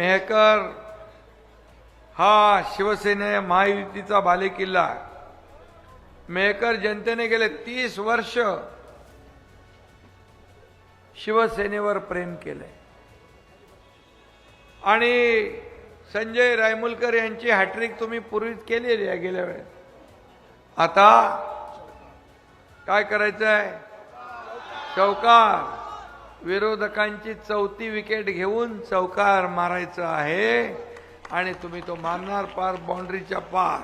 मेहकर हा शिवसेने महायुतीचा बालेकिल्ला. मेहकर जनतेने गेले तीस वर्ष शिवसेनेवर प्रेम केलंय आणि संजय रायमुलकर यांची हॅट्रिक तुम्ही पूर्वीच केलेली आहे गेल्या वेळेस. आता काय करायचं आहे चौकार. विरोधकांची चौथी विकेट घेऊन चौकार मारायचं आहे आणि तुम्ही तो मारणार पार बाउंड्रीच्या पार.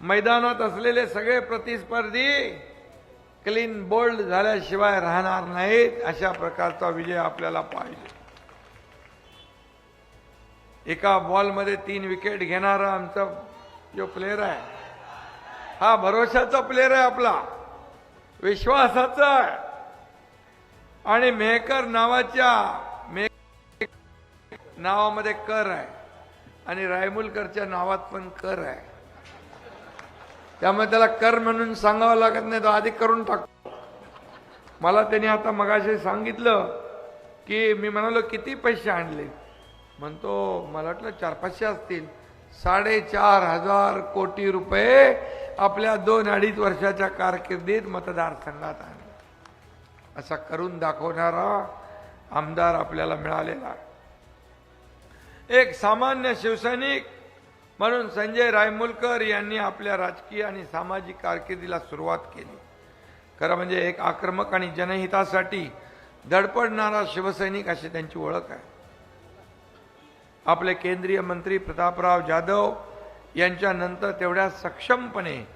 मैदानात असलेले सगळे प्रतिस्पर्धी क्लीन बोल्ड झाल्याशिवाय राहणार नाहीत अशा प्रकारचा विजय आपल्याला पाहिजे. एका बॉलमध्ये तीन विकेट घेणारा आमचा जो प्लेअर आहे हा भरोशाचा प्लेअर आहे आपला. विश्वासाचा आहे. आणि मेहकर नावाच्या मे नावामध्ये कर आहे. आणि रायमुलकरच्या नावात पण कर आहे. त्यामुळे त्याला कर म्हणून सांगावं लागत नाही तो आधी करून टाकतो. मला त्यांनी आता मगाशी सांगितलं की मी म्हणालो किती पैसे आणले? म्हणतो मला वाटलं चार पाचशे असतील. साडेचार हजार कोटी रुपये आपल्या दोन अडीच वर्षाच्या कारकिर्दीत मतदारसंघात आणले. असा करून दाखवणारा आमदार आपल्याला मिळालेला. एक सामान्य शिवसैनिक म्हणून संजय रायमुलकर यांनी आपल्या राजकीय आणि सामाजिक कारकिर्दीला सुरुवात केली. खरं म्हणजे एक आक्रमक आणि जनहितासाठी धडपडणारा शिवसैनिक अशी त्यांची ओळख आहे. आपले केंद्रीय मंत्री प्रतापराव जाधव यांच्यानंतर तेवढ्या सक्षमपणे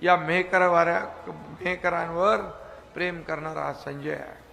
या मेहकरवाऱ्या मेहकरांवर प्रेम करणारा हा संजय आहे.